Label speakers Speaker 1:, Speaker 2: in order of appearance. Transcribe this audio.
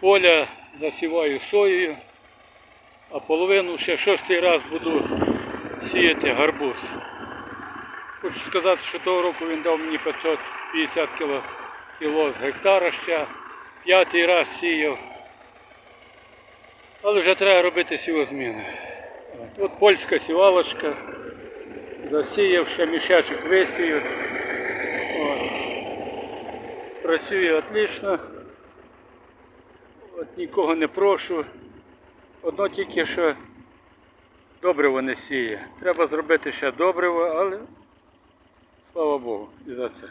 Speaker 1: поля засіваю соєю, а половину ще шостий раз буду сіяти гарбуз. Хочу сказати, що того року він дав мені 550 кіло, кіло з гектара ще. П'ятий раз сіяв. Але вже треба робити сівозміни. От польська сівалочка. Засіяв ще мішечок висію. Працює отлично. От нікого не прошу. Одно тільки що добриво не сіє. Треба зробити ще добриво, але слава Богу і за це.